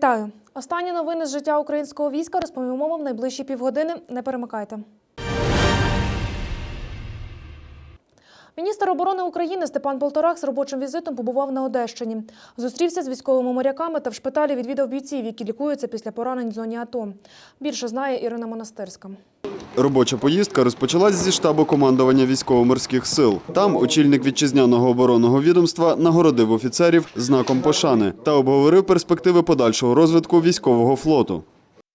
Вітаю! Останні новини з життя українського війська розповімо вам найближчі півгодини. Не перемикайте. Міністр оборони України Степан Полторак з робочим візитом побував на Одещині. Зустрівся з військовими моряками та в шпиталі відвідав бійців, які лікуються після поранень в зоні АТО. Більше знає Ірина Монастирська. Робоча поїздка розпочалась зі штабу командування військово-морських сил. Там очільник вітчизняного оборонного відомства нагородив офіцерів знаком пошани та обговорив перспективи подальшого розвитку військового флоту.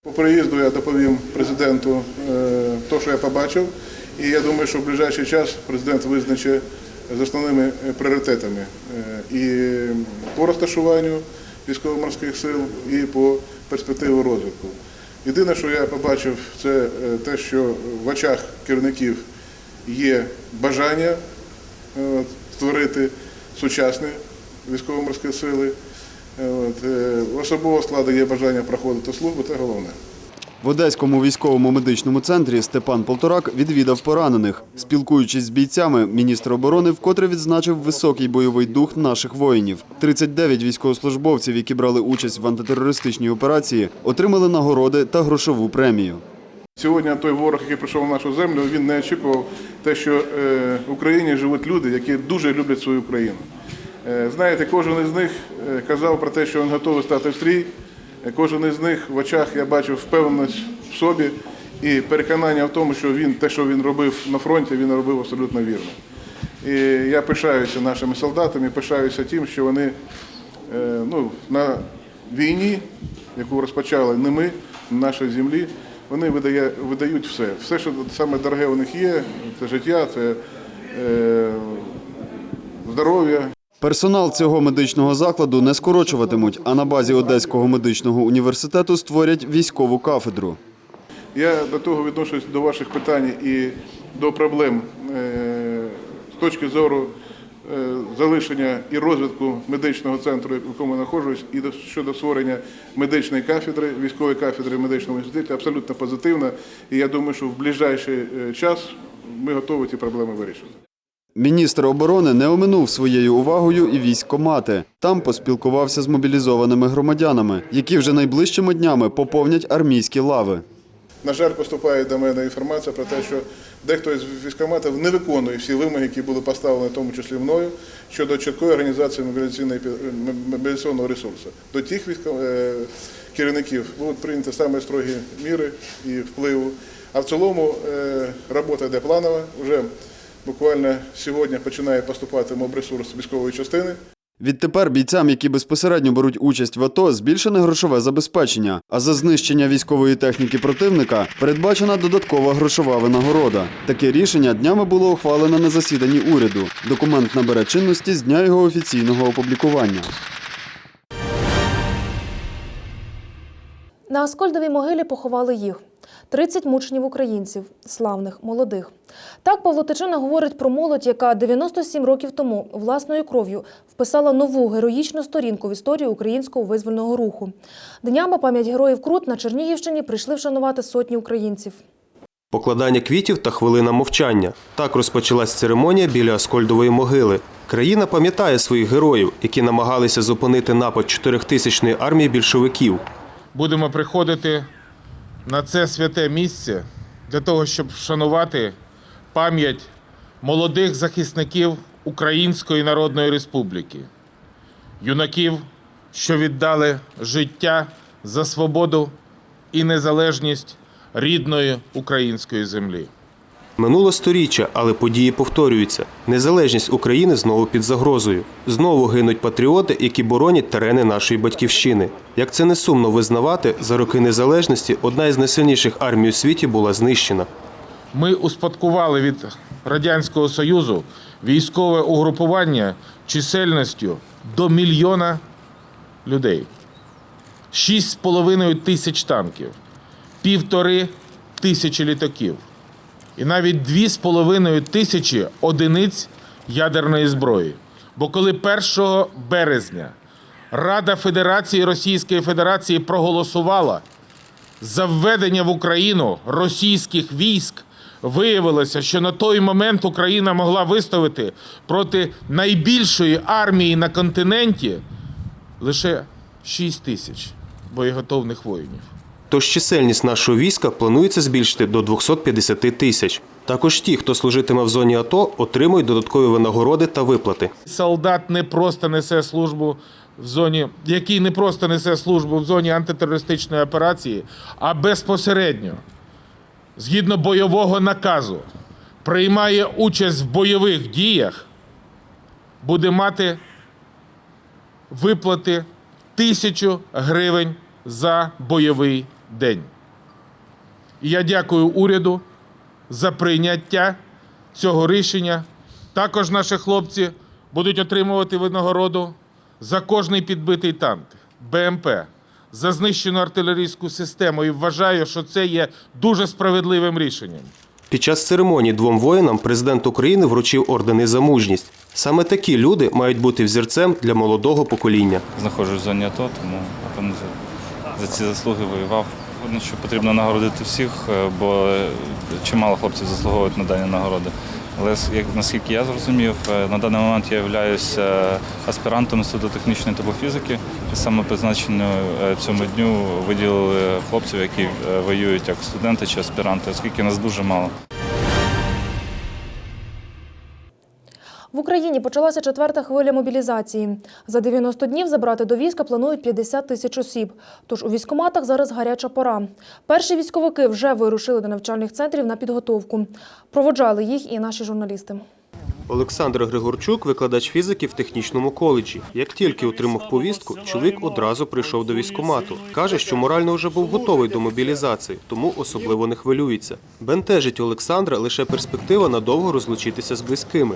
По приїзду я доповім президенту те, що я побачив, і я думаю, що в ближайший час президент визначить з основними е, пріоритетами е, і по розташуванню військово-морських сил, і по перспективі розвитку. Єдине, що я побачив, це е, те, що в очах керівників є бажання створити сучасні військово-морські сили. Особового складу є бажання проходити службу, це головне. В Одеському військовому медичному центрі Степан Полторак відвідав поранених. Спілкуючись з бійцями, міністр оборони вкотре відзначив високий бойовий дух наших воїнів. 39 військовослужбовців, які брали участь в антитерористичній операції, отримали нагороди та грошову премію. Сьогодні той ворог, який прийшов на нашу землю, він не очікував те, що е, в Україні живуть люди, які дуже люблять свою країну. Е, Знаєте, кожен із них е, казав про те, що він готовий стати в стрій. Кожен із них в очах я бачив впевненість в собі і переконання в тому, що він те, що він робив на фронті, він робив абсолютно вірно. І я пишаюся нашими солдатами, пишаюся тим, що вони е, ну, на війні, яку розпочали не ми, на нашій землі, вони видає, видають все. Все, що саме дороге у них є, це життя, це е, здоров'я, Персонал цього медичного закладу не скорочуватимуть, а на базі Одеського медичного університету створять військову кафедру. Я до того відношусь до ваших питань і до проблем е, з точки зору е, залишення і розвитку медичного центру, в якому я знаходжусь, і до- щодо створення медичної кафедри, військової кафедри медичного університету абсолютно позитивно. І я думаю, що в ближайший е, час ми готові ці проблеми вирішити. Міністр оборони не оминув своєю увагою і військкомати. Там поспілкувався з мобілізованими громадянами, які вже найближчими днями поповнять армійські лави. На жаль, поступає до мене інформація про те, що дехто із військкоматів не виконує всі вимоги, які були поставлені, в тому числі мною, щодо чіткої організації мобілізаційного ресурсу. До тих е, керівників будуть прийняті саме строгі міри і впливу. А в цілому е, робота йде планова. Вже буквально сьогодні починає поступати мобресурс військової частини. Відтепер бійцям, які безпосередньо беруть участь в АТО, збільшене грошове забезпечення. А за знищення військової техніки противника передбачена додаткова грошова винагорода. Таке рішення днями було ухвалене на засіданні уряду. Документ набере чинності з дня його офіційного опублікування. На Аскольдовій могилі поховали їх. 30 мучнів українців, славних, молодих. Так Павло Тичина говорить про молодь, яка 97 років тому власною кров'ю вписала нову героїчну сторінку в історію українського визвольного руху. Днями пам'ять героїв Крут на Чернігівщині прийшли вшанувати сотні українців. Покладання квітів та хвилина мовчання. Так розпочалась церемонія біля Аскольдової могили. Країна пам'ятає своїх героїв, які намагалися зупинити напад чотирьохтисячної армії більшовиків. будемо приходити на це святе місце для того, щоб вшанувати пам'ять молодих захисників Української Народної Республіки, юнаків, що віддали життя за свободу і незалежність рідної української землі. Минуло сторіччя, але події повторюються. Незалежність України знову під загрозою. Знову гинуть патріоти, які боронять терени нашої батьківщини. Як це не сумно визнавати, за роки незалежності одна із найсильніших армій у світі була знищена. Ми успадкували від Радянського Союзу військове угрупування чисельністю до мільйона людей. Шість з половиною тисяч танків, півтори тисячі літаків і навіть дві з половиною тисячі одиниць ядерної зброї. Бо коли 1 березня Рада Федерації Російської Федерації проголосувала за введення в Україну російських військ виявилося, що на той момент Україна могла виставити проти найбільшої армії на континенті лише 6 тисяч боєготовних воїнів. Тож чисельність нашого війська планується збільшити до 250 тисяч. Також ті, хто служитиме в зоні АТО, отримують додаткові винагороди та виплати. Солдат не просто несе службу в зоні, який не просто несе службу в зоні антитерористичної операції, а безпосередньо, згідно бойового наказу, приймає участь в бойових діях, буде мати виплати тисячу гривень за бойовий день. І я дякую уряду за прийняття цього рішення. Також наші хлопці будуть отримувати винагороду за кожний підбитий танк, БМП, за знищену артилерійську систему. І вважаю, що це є дуже справедливим рішенням. Під час церемонії двом воїнам президент України вручив ордени за мужність. Саме такі люди мають бути взірцем для молодого покоління. знаходжусь в зоні АТО, тому за, ці заслуги воював. Видно, що потрібно нагородити всіх, е, бо чимало хлопців заслуговують на дані нагороди. Але як наскільки я зрозумів, е, на даний момент я являюся аспірантом Інституту технічної фізики. І саме призначенню е, цьому дню виділили хлопців, які воюють як студенти чи аспіранти, оскільки нас дуже мало. В Україні почалася четверта хвиля мобілізації. За 90 днів забрати до війська планують 50 тисяч осіб. Тож у військкоматах зараз гаряча пора. Перші військовики вже вирушили до навчальних центрів на підготовку. Проводжали їх і наші журналісти. Олександр Григорчук, викладач фізики в технічному коледжі. Як тільки отримав повістку, чоловік одразу прийшов до військкомату. Каже, що морально вже був готовий до мобілізації, тому особливо не хвилюється. Бентежить Олександра лише перспектива надовго розлучитися з близькими.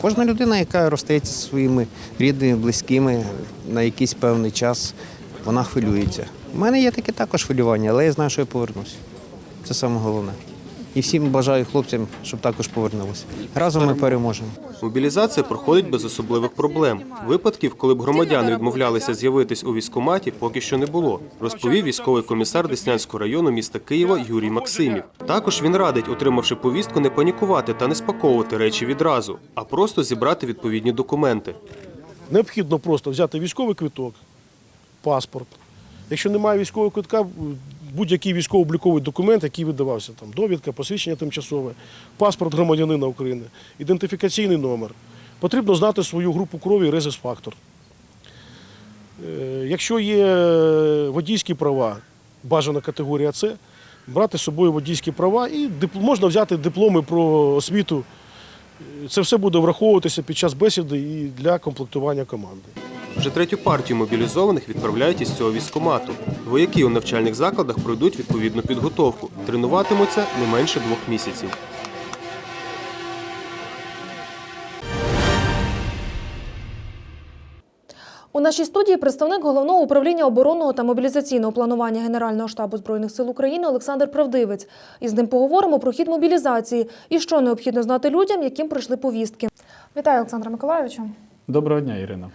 Кожна людина, яка розстається зі своїми рідними, близькими на якийсь певний час, вона хвилюється. У мене є таке також хвилювання, але я знаю, що я повернусь. Це саме головне. І всім бажаю хлопцям, щоб також повернулися. Разом ми переможемо. Мобілізація проходить без особливих проблем. Випадків, коли б громадяни відмовлялися з'явитись у військкоматі, поки що не було, розповів військовий комісар Деснянського району міста Києва Юрій Максимів. Також він радить, отримавши повістку, не панікувати та не спаковувати речі відразу, а просто зібрати відповідні документи. Необхідно просто взяти військовий квиток, паспорт. Якщо немає військового квитка, будь-який військово-обліковий документ, який видавався, там довідка, посвідчення тимчасове, паспорт громадянина України, ідентифікаційний номер. Потрібно знати свою групу крові і резус-фактор. Е, Якщо є водійські права, бажана категорія С, брати з собою водійські права і можна взяти дипломи про освіту. Це все буде враховуватися під час бесіди і для комплектування команди. Вже третю партію мобілізованих відправляють із цього військкомату. Вояки у навчальних закладах пройдуть відповідну підготовку. Тренуватимуться не менше двох місяців. У нашій студії представник головного управління оборонного та мобілізаційного планування Генерального штабу збройних сил України Олександр Правдивець. І з ним поговоримо про хід мобілізації і що необхідно знати людям, яким прийшли повістки. Вітаю, Олександра Миколайовичу. Доброго дня, Ірина.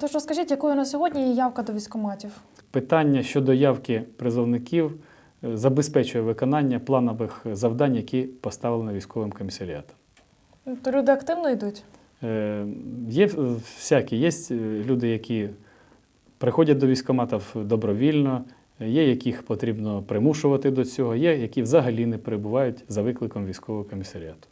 Тож розкажіть, якою на сьогодні є явка до військкоматів? Питання щодо явки призовників е, забезпечує виконання планових завдань, які поставлені військовим комісаріатом. То люди активно йдуть. Е, Є всякі, є е, люди, які приходять до військкоматів добровільно, є яких потрібно примушувати до цього, є які взагалі не перебувають за викликом військового комісаріату.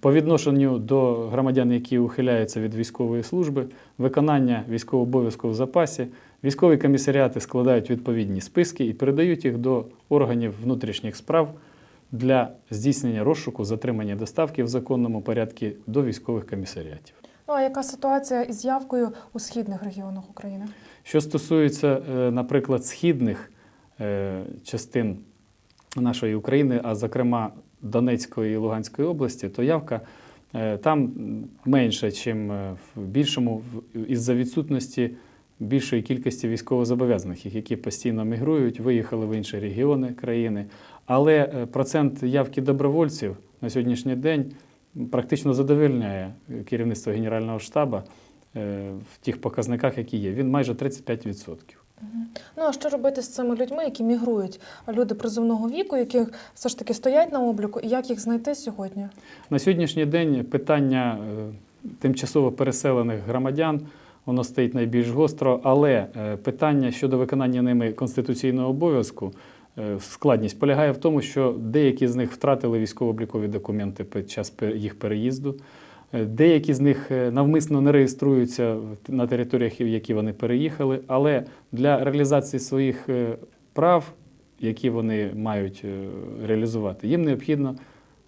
По відношенню до громадян, які ухиляються від військової служби, виконання військового обов'язку в запасі, військові комісаріати складають відповідні списки і передають їх до органів внутрішніх справ для здійснення розшуку, затримання доставки в законному порядку до військових комісаріатів. Ну а яка ситуація із явкою у східних регіонах України? Що стосується, е, наприклад, східних е, частин нашої України, а зокрема Донецької і Луганської області, то явка е, там менша, ніж в більшому, із-за відсутності більшої кількості військовозобов'язаних, які постійно мігрують, виїхали в інші регіони країни. Але е, процент явки добровольців на сьогоднішній день практично задовольняє керівництво Генерального штабу е, в тих показниках, які є. Він майже 35%. Ну а що робити з цими людьми, які мігрують? Люди призовного віку, які все ж таки стоять на обліку, і як їх знайти сьогодні? На сьогоднішній день питання е, тимчасово переселених громадян воно стоїть найбільш гостро. Але е, питання щодо виконання ними конституційного обов'язку, е, складність полягає в тому, що деякі з них втратили військово-облікові документи під час їх переїзду. Деякі з них е, навмисно не реєструються на територіях, в які вони переїхали, але для реалізації своїх е, прав, які вони мають е, реалізувати, їм необхідно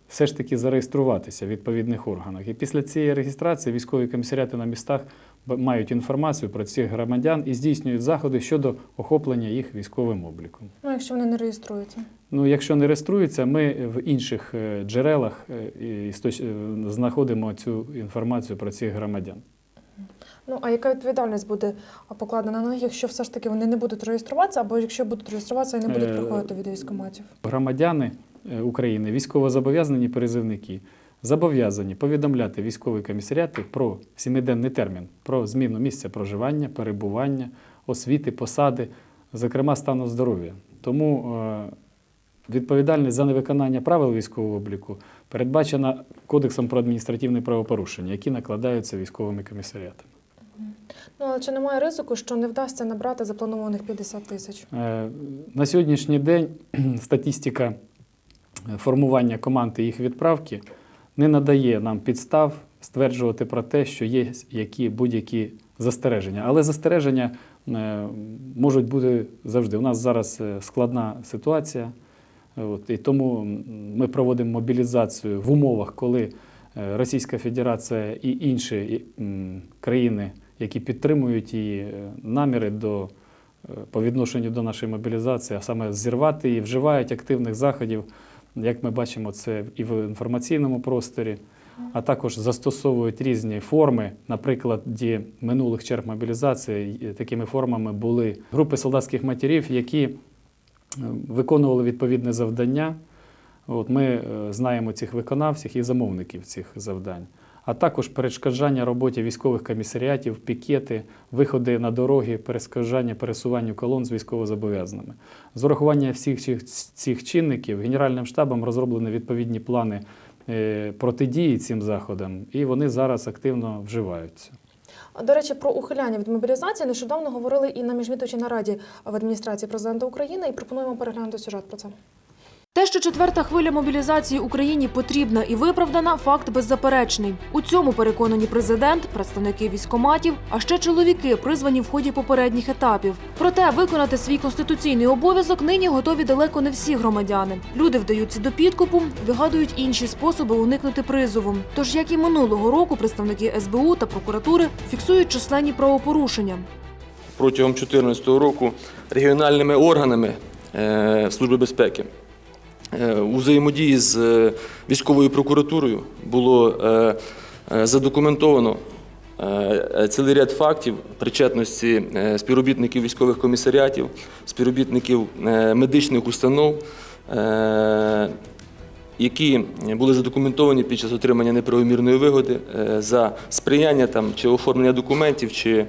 все ж таки зареєструватися в відповідних органах. І після цієї реєстрації військові комісаріати на містах мають інформацію про цих громадян і здійснюють заходи щодо охоплення їх військовим обліком. Ну, якщо вони не реєструються. Ну, якщо не реєструються, ми в інших е, джерелах е, е, знаходимо цю інформацію про цих громадян. Ну а яка відповідальність буде покладена на них, якщо все ж таки вони не будуть реєструватися, або якщо будуть реєструватися і не будуть приходити від військоматів? Громадяни України, військовозобов'язані призивники, зобов'язані повідомляти військові комісаріати про сімиденний термін, про зміну місця проживання, перебування, освіти, посади, зокрема стану здоров'я. Тому е, відповідальність за невиконання правил військового обліку передбачена Кодексом про адміністративне правопорушення, які накладаються військовими комісаріатами. Ну але чи немає ризику, що не вдасться набрати запланованих 50 тисяч? Е, На сьогоднішній день статистика е, формування команд і їх відправки не надає нам підстав стверджувати про те, що є які будь-які застереження. Але застереження е, можуть бути завжди. У нас зараз е, складна ситуація, от, і тому ми проводимо мобілізацію в умовах, коли е, Російська Федерація і інші країни, які підтримують її наміри до по відношенню до нашої мобілізації, а саме зірвати її, вживають активних заходів, як ми бачимо це і в інформаційному просторі, а також застосовують різні форми. Наприклад, ді минулих черг мобілізації такими формами були групи солдатських матерів, які е, виконували відповідне завдання. От ми е, знаємо цих виконавців і замовників цих завдань. А також перешкоджання роботі військових комісаріатів, пікети, виходи на дороги, перешкоджання пересуванню колон з військовозобов'язаними. З урахування всіх цих, чинників Генеральним штабом розроблені відповідні плани е, протидії цим заходам, і вони зараз активно вживаються. До речі, про ухиляння від мобілізації нещодавно говорили і на міжвідомчій нараді в адміністрації президента України, і пропонуємо переглянути сюжет про це. Те, що четверта хвиля мобілізації Україні потрібна і виправдана, факт беззаперечний. У цьому переконані президент, представники військоматів, а ще чоловіки, призвані в ході попередніх етапів. Проте виконати свій конституційний обов'язок нині готові далеко не всі громадяни. Люди вдаються до підкупу, вигадують інші способи уникнути призову. Тож, як і минулого року, представники СБУ та прокуратури фіксують численні правопорушення. протягом 2014 року регіональними органами е, Служби безпеки у взаємодії з е, військовою прокуратурою було е, е, задокументовано е, цілий ряд фактів причетності е, співробітників військових комісаріатів, співробітників е, медичних установ. е, які були задокументовані під час отримання неправомірної вигоди е, за сприяння там чи оформлення документів, чи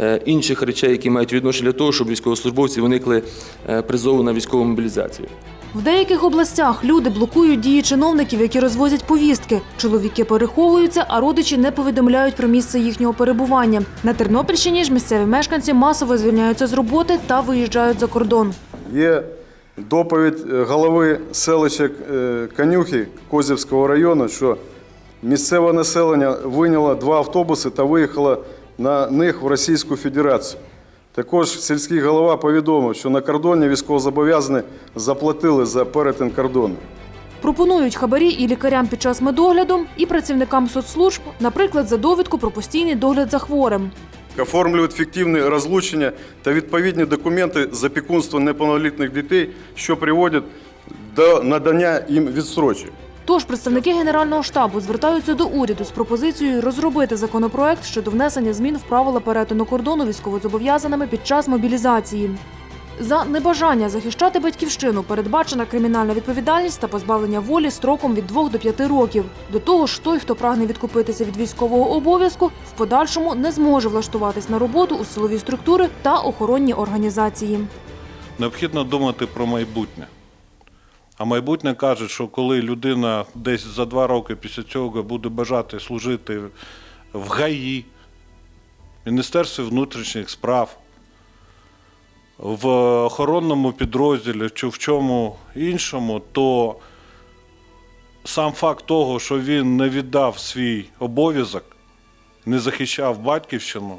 е, інших речей, які мають відношення до того, щоб військовослужбовці уникли е, призову на військову мобілізацію. В деяких областях люди блокують дії чиновників, які розвозять повістки. Чоловіки переховуються, а родичі не повідомляють про місце їхнього перебування. На Тернопільщині ж місцеві мешканці масово звільняються з роботи та виїжджають за кордон. Є доповідь е, голови селища е, Канюхи Козівського району, що місцеве населення вийняло два автобуси та виїхало на них в Російську Федерацію. Також сільський голова повідомив, що на кордоні військовозобов'язані заплатили за перетин кордону. Пропонують хабарі і лікарям під час медогляду, і працівникам соцслужб, наприклад, за довідку про постійний догляд за хворим. Оформлюють фіктивні розлучення та відповідні документи з опікунства неповнолітніх дітей, що приводять до надання їм відстрочок. Тож представники Генерального штабу звертаються до уряду з пропозицією розробити законопроект щодо внесення змін в правила перетину кордону військовозобов'язаними під час мобілізації. За небажання захищати батьківщину передбачена кримінальна відповідальність та позбавлення волі строком від 2 до 5 років. До того ж, той, хто прагне відкупитися від військового обов'язку, в подальшому не зможе влаштуватись на роботу у силові структури та охоронні організації. Необхідно думати про майбутнє. А майбутнє каже, що коли людина десь за два роки після цього буде бажати служити в ГАІ, Міністерстві внутрішніх справ, в охоронному підрозділі чи в чому іншому, то сам факт того, що він не віддав свій обов'язок, не захищав батьківщину,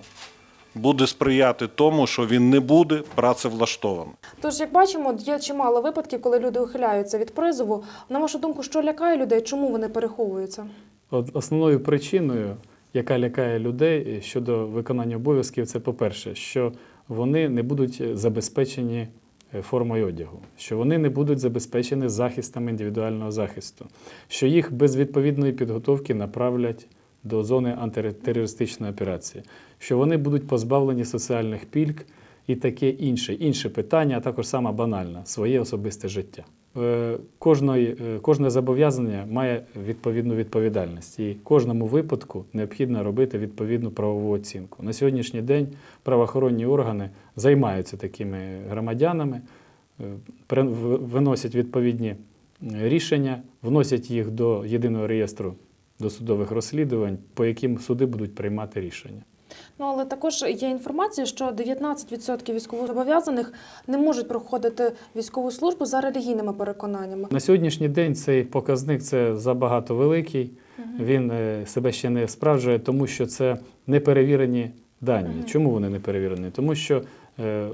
буде сприяти тому, що він не буде працевлаштований. Тож, як бачимо, є чимало випадків, коли люди ухиляються від призову. На вашу думку, що лякає людей? Чому вони переховуються? От Основною причиною, яка лякає людей щодо виконання обов'язків, це по-перше, що вони не будуть забезпечені е, формою одягу, що вони не будуть забезпечені захистом індивідуального захисту, що їх без відповідної підготовки направлять до зони антитерористичної операції, що вони будуть позбавлені соціальних пільг і таке інше, інше питання, а також саме банальне своє особисте життя. Е, Кожної, е, кожне зобов'язання має відповідну відповідальність, і кожному випадку необхідно робити відповідну правову оцінку. На сьогоднішній день правоохоронні органи займаються такими громадянами, е, виносять відповідні рішення, вносять їх до єдиного реєстру досудових розслідувань, по яким суди будуть приймати рішення. Ну але також є інформація, що 19% військовозобов'язаних не можуть проходити військову службу за релігійними переконаннями. На сьогоднішній день цей показник це забагато великий. Він е, себе ще не справджує, тому що це неперевірені дані. Чому вони не перевірені? Тому що е,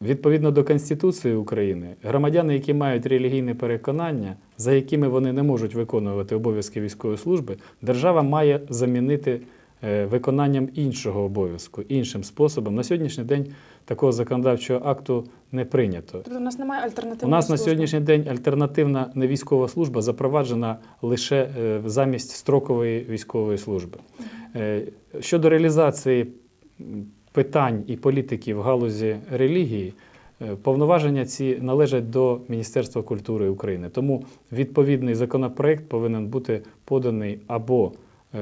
відповідно до Конституції України громадяни, які мають релігійне переконання, за якими вони не можуть виконувати обов'язки військової служби, держава має замінити е, виконанням іншого обов'язку, іншим способом. На сьогоднішній день такого законодавчого акту не прийнято. Тобто у нас немає У альтернативної нас на сьогоднішній день альтернативна невійськова служба запроваджена лише е, замість строкової військової служби. Е, Щодо реалізації питань і політики в галузі релігії, е, повноваження ці належать до Міністерства культури України. Тому відповідний законопроект повинен бути поданий або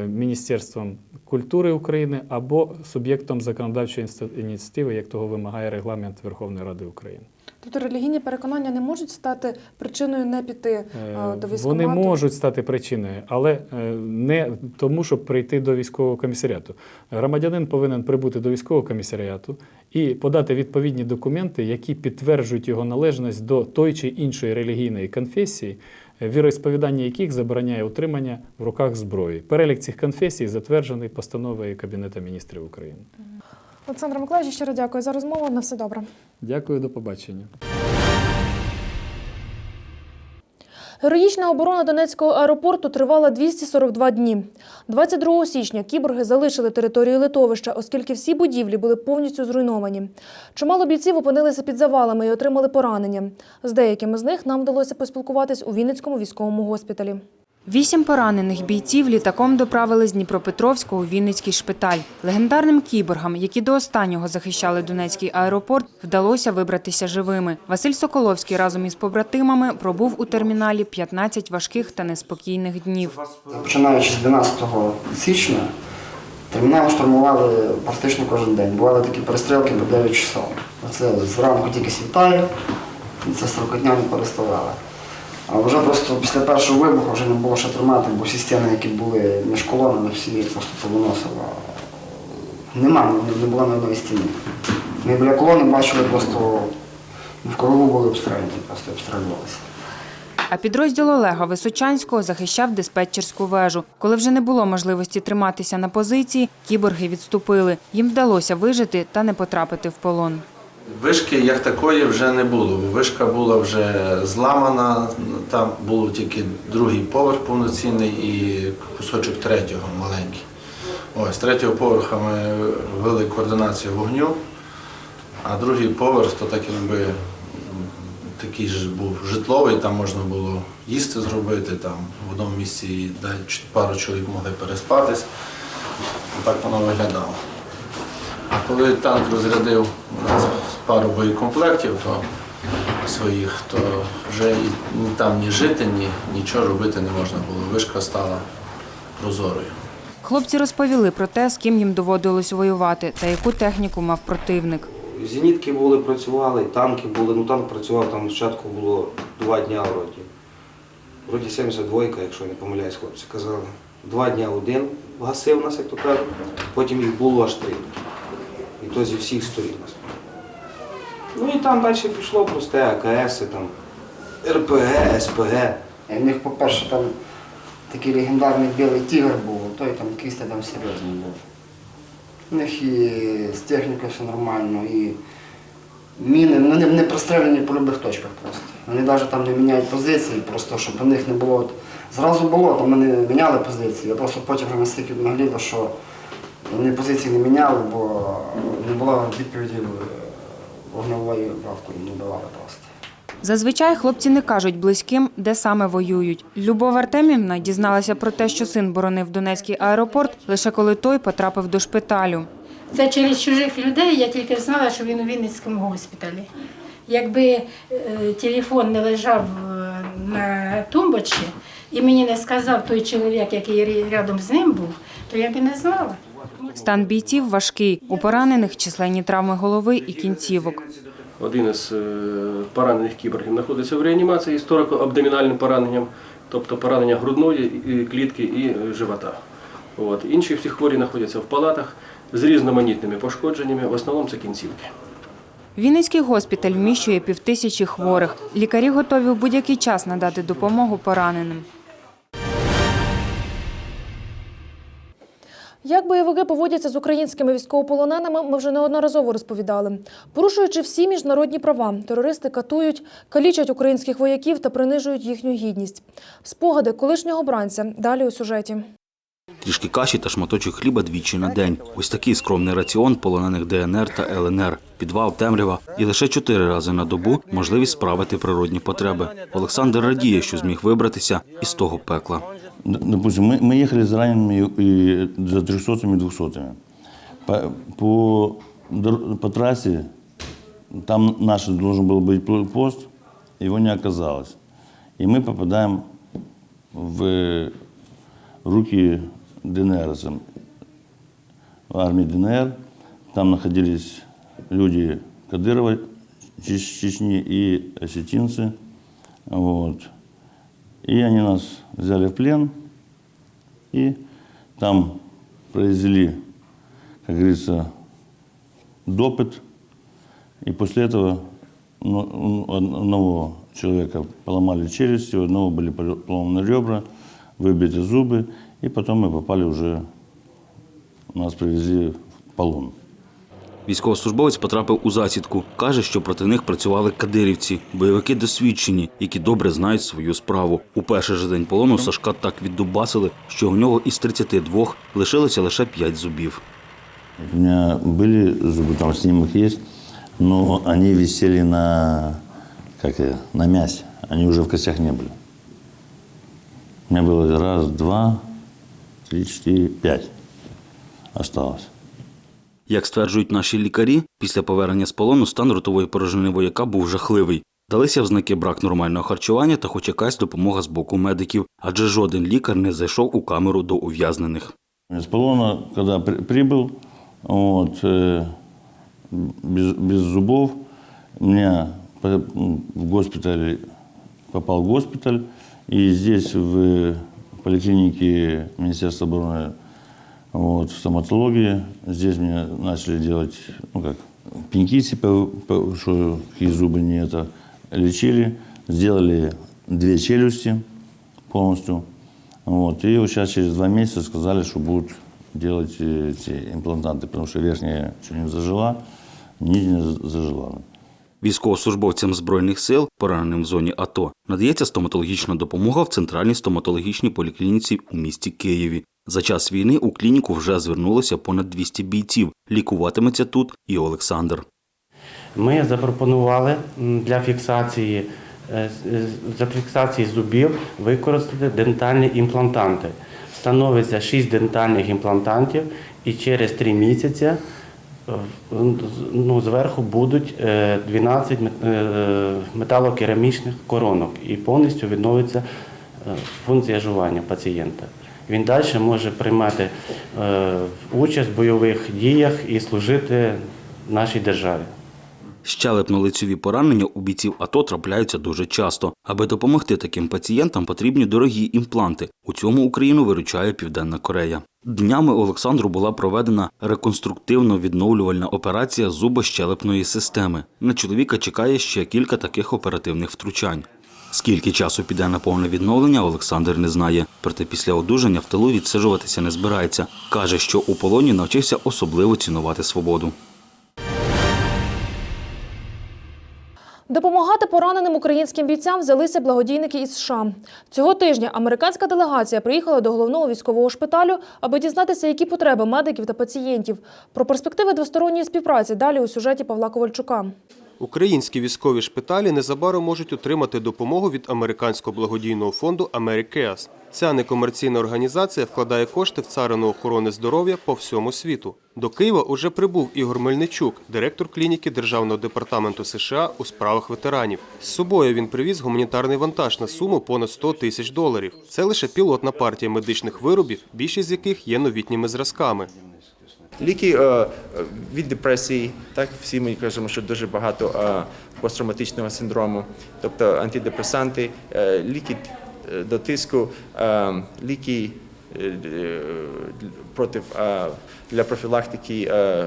Міністерством культури України, або суб'єктом законодавчої ініціативи, як того вимагає регламент Верховної Ради України. Тобто релігійні переконання не можуть стати причиною не піти Е, е, до Вони можуть стати причиною, але е, не тому, щоб прийти до військового комісаріату. Громадянин повинен прибути до військового комісаріату і подати відповідні документи, які підтверджують його належність до той чи іншої релігійної конфесії, е, віросповідання яких забороняє утримання в руках зброї. Перелік цих конфесій затверджений постановою Кабінету міністрів України. Олександр Миколаївич, щиро дякую за розмову. На все добре. Дякую, до побачення. Героїчна оборона Донецького аеропорту тривала 242 дні. 22 січня кіборги залишили територію литовища, оскільки всі будівлі були повністю зруйновані. Чимало бійців опинилися під завалами і отримали поранення. З деякими з них нам вдалося поспілкуватись у Вінницькому військовому госпіталі. Вісім поранених бійців літаком доправили з Дніпропетровська у Вінницький шпиталь. Легендарним кіборгам, які до останнього захищали Донецький аеропорт, вдалося вибратися живими. Василь Соколовський разом із побратимами пробув у терміналі 15 важких та неспокійних днів. Починаючи з 12 січня, термінал штурмували практично кожен день. Бували такі перестрілки по 9 часов. Оце зранку тільки світає, це 40 дня не переставали. А вже просто після першого вибуху вже не було що тримати, бо всі стіни, які були між колонами, всі просто повиносило. Нема, не було ні одної стіни. Ми біля колони бачили просто в кругу були обстріляні, просто обстрілювалися. А підрозділ Олега Височанського захищав диспетчерську вежу. Коли вже не було можливості триматися на позиції, кіборги відступили. Їм вдалося вижити та не потрапити в полон. Вишки як такої вже не було. Вишка була вже зламана, там був тільки другий поверх повноцінний і кусочок третього маленький. Ось третього поверха ми ввели координацію вогню, а другий поверх то так якби такий ж був житловий, там можна було їсти зробити, там в одному місці пару чоловік могли переспатись. Так воно виглядало. А коли танк розрядив нас пару боєкомплектів то своїх, то вже і ні там ні жити, ні нічого робити не можна було. Вишка стала прозорою. Хлопці розповіли про те, з ким їм доводилось воювати та яку техніку мав противник. Зенітки були, працювали, танки були. Ну танк працював там спочатку було два дня вроді. вроді 72, якщо не помиляюсь, хлопці казали. Два дня один гасив нас, як то кажуть, потім їх було аж три. І зі всіх сторін. Ну і там далі пішло просте АКС, там, РПГ, СПГ. І в них, по-перше, там такий легендарний білий тігр був, той там якийсь там серйозний був. У них і з технікою все нормально, і міни, ну, вони не прострелені по любих точках просто. Вони навіть там не міняють позиції, просто щоб у них не було. От, зразу було, там вони міняли позиції, а просто потім вже настільки нагліло, що вони позиції не міняли, бо не було відповіді е, вогневої правки, не давали просто. Зазвичай хлопці не кажуть близьким, де саме воюють. Любов Артемівна дізналася про те, що син боронив Донецький аеропорт, лише коли той потрапив до шпиталю. Це через чужих людей я тільки знала, що він у Вінницькому госпіталі. Якби е, телефон не лежав е, на тумбочці і мені не сказав той чоловік, який рядом з ним був, то я б і не знала. Стан бійців важкий. У поранених численні травми голови і кінцівок. Один із е, поранених кіборгів знаходиться в реанімації з торакоабдомінальним пораненням, тобто поранення грудної клітки і е, живота. От. Інші всі хворі знаходяться в палатах з різноманітними пошкодженнями, в основному це кінцівки. Вінницький госпіталь вміщує півтисячі хворих. Лікарі готові у будь-який час надати допомогу пораненим. Як бойовики поводяться з українськими військовополоненими, ми вже неодноразово розповідали. Порушуючи всі міжнародні права, терористи катують, калічать українських вояків та принижують їхню гідність. Спогади колишнього бранця далі у сюжеті. Трішки каші та шматочок хліба двічі на день. Ось такий скромний раціон полонених ДНР та ЛНР. Підвал, темрява і лише чотири рази на добу можливість справити природні потреби. Олександр радіє, що зміг вибратися із того пекла. Допустим, мы, мы ехали с ранеными и за 300 и 200 по, по, дор- по трассе, там наш должен был быть пост, его не оказалось. И мы попадаем в руки ДНРовцам, в армии ДНР. Там находились люди Кадырова, Чеч- Чечни и осетинцы. Вот. И они нас взяли в плен и там произвели, как говорится, допыт. И после этого ну, одного человека поломали челюсти, у одного были поломаны ребра, выбиты зубы. И потом мы попали уже, нас привезли в полон. Військовослужбовець потрапив у засідку. Каже, що проти них працювали кадирівці, бойовики досвідчені, які добре знають свою справу. У перший же день полону Сашка так віддубасили, що у нього із 32 лишилося лише 5 зубів. У меня были зубы, там снимок есть, но они висели на, как это, на мясе. Они уже в костях не были. У меня было раз, два, три, четыре, пять осталось. Як стверджують наші лікарі, після повернення з полону стан ротової порожнини вояка був жахливий. Далися в знаки брак нормального харчування та хоч якась допомога з боку медиків, адже жоден лікар не зайшов у камеру до ув'язнених. С полона, когда при- прибыл, вот, э, без, без зубов, меня по- м, в госпитале, попал в госпиталь, и здесь в поликлинике Министерства обороны вот, в стоматологии, здесь мне начали делать, ну как, пеньки, типа, по- что какие зубы не это, лечили, сделали две челюсти полностью, вот, и вот сейчас через два месяца сказали, что будут делать э, эти имплантанты, потому что верхняя еще не зажила, нижняя за- зажила. Військовослужбовцям збройних сил, пораненим в зоні АТО, надається стоматологічна допомога в центральній стоматологічній поліклініці у місті Києві. За час війни у клініку вже звернулося понад 200 бійців. Лікуватиметься тут і Олександр. Ми запропонували для фіксації, е, е, для фіксації зубів використати дентальні імплантанти. Встановиться 6 дентальних імплантантів і через 3 місяці е, ну, зверху будуть е, 12 мет- е, металокерамічних коронок і повністю відновиться е, функція жування пацієнта. Він далі може приймати е, участь в бойових діях і служити нашій державі. Щелепно-лицеві поранення у бійців АТО трапляються дуже часто. Аби допомогти таким пацієнтам, потрібні дорогі імпланти. У цьому Україну виручає Південна Корея. Днями Олександру була проведена реконструктивно-відновлювальна операція зубощелепної системи. На чоловіка чекає ще кілька таких оперативних втручань. Скільки часу піде на повне відновлення, Олександр не знає. Проте після одужання в тилу відсиджуватися не збирається. Каже, що у полоні навчився особливо цінувати свободу. Допомагати пораненим українським бійцям взялися благодійники із США. Цього тижня американська делегація приїхала до головного військового шпиталю, аби дізнатися, які потреби медиків та пацієнтів. Про перспективи двосторонньої співпраці далі у сюжеті Павла Ковальчука. Українські військові шпиталі незабаром можуть отримати допомогу від американського благодійного фонду AmeriCares. Ця некомерційна організація вкладає кошти в царину охорони здоров'я по всьому світу. До Києва уже прибув Ігор Мельничук, директор клініки Державного департаменту США у справах ветеранів. З собою він привіз гуманітарний вантаж на суму понад 100 тисяч доларів. Це лише пілотна партія медичних виробів, більшість з яких є новітніми зразками. Ліки е, від депресії, так всі ми кажемо, що дуже багато е, посттравматичного синдрому, тобто антидепресанти, е, ліки е, до тиску, е, ліки е, е, проти е, для профілактики е,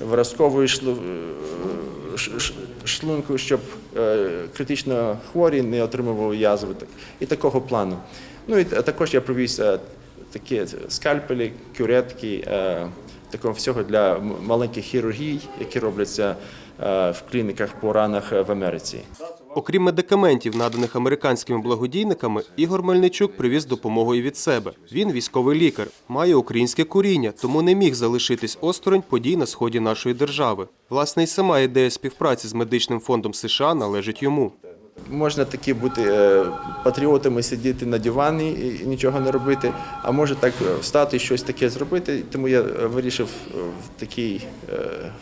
виразкової е, шлунку, щоб е, критично хворі не отримували язви і такого плану. Ну і також я провіз е, такі скальпелі, кюретки, е, такого всього для маленьких хірургій, які робляться е, в клініках по ранах е, в Америці. Окрім медикаментів, наданих американськими благодійниками, Ігор Мельничук привіз допомогу і від себе. Він військовий лікар, має українське коріння, тому не міг залишитись осторонь подій на сході нашої держави. Власне, і сама ідея співпраці з медичним фондом США належить йому. Можна таки бути е, патріотами, сидіти на дивані і нічого не робити, а може так е, встати і щось таке зробити. Тому я е, вирішив в такий,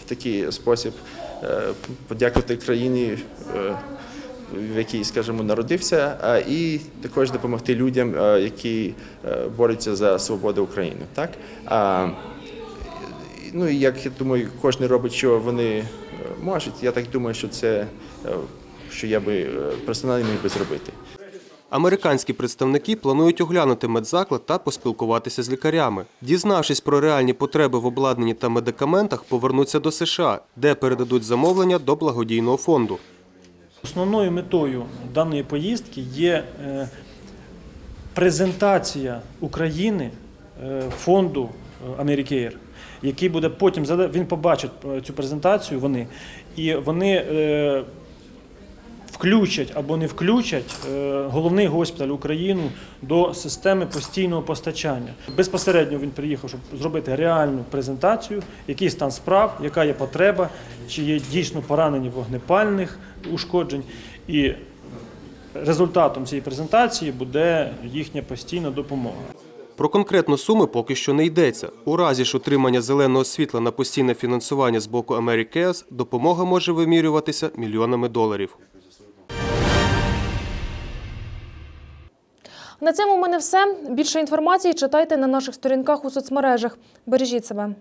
в такий спосіб подякувати країні, в якій, скажімо, народився, а і також допомогти людям, які борються за свободу України. Так? Ну і як я думаю, кожен робить, що вони можуть. Я так думаю, що це що я би е, персонально міг би зробити. Американські представники планують оглянути медзаклад та поспілкуватися з лікарями. Дізнавшись про реальні потреби в обладнанні та медикаментах, повернуться до США, де передадуть замовлення до благодійного фонду. Основною метою даної поїздки є е, презентація України е, фонду е, який буде потім він побачить цю презентацію. Вони і вони включать або не включать е, головний госпіталь Україну до системи постійного постачання. Безпосередньо він приїхав, щоб зробити реальну презентацію, який стан справ, яка є потреба, чи є дійсно поранені вогнепальних ушкоджень. І результатом цієї презентації буде їхня постійна допомога. Про конкретну суму поки що не йдеться. У разі ж отримання зеленого світла на постійне фінансування з боку AmeriCares допомога може вимірюватися мільйонами доларів. На цьому в мене все. Більше інформації читайте на наших сторінках у соцмережах. Бережіть себе.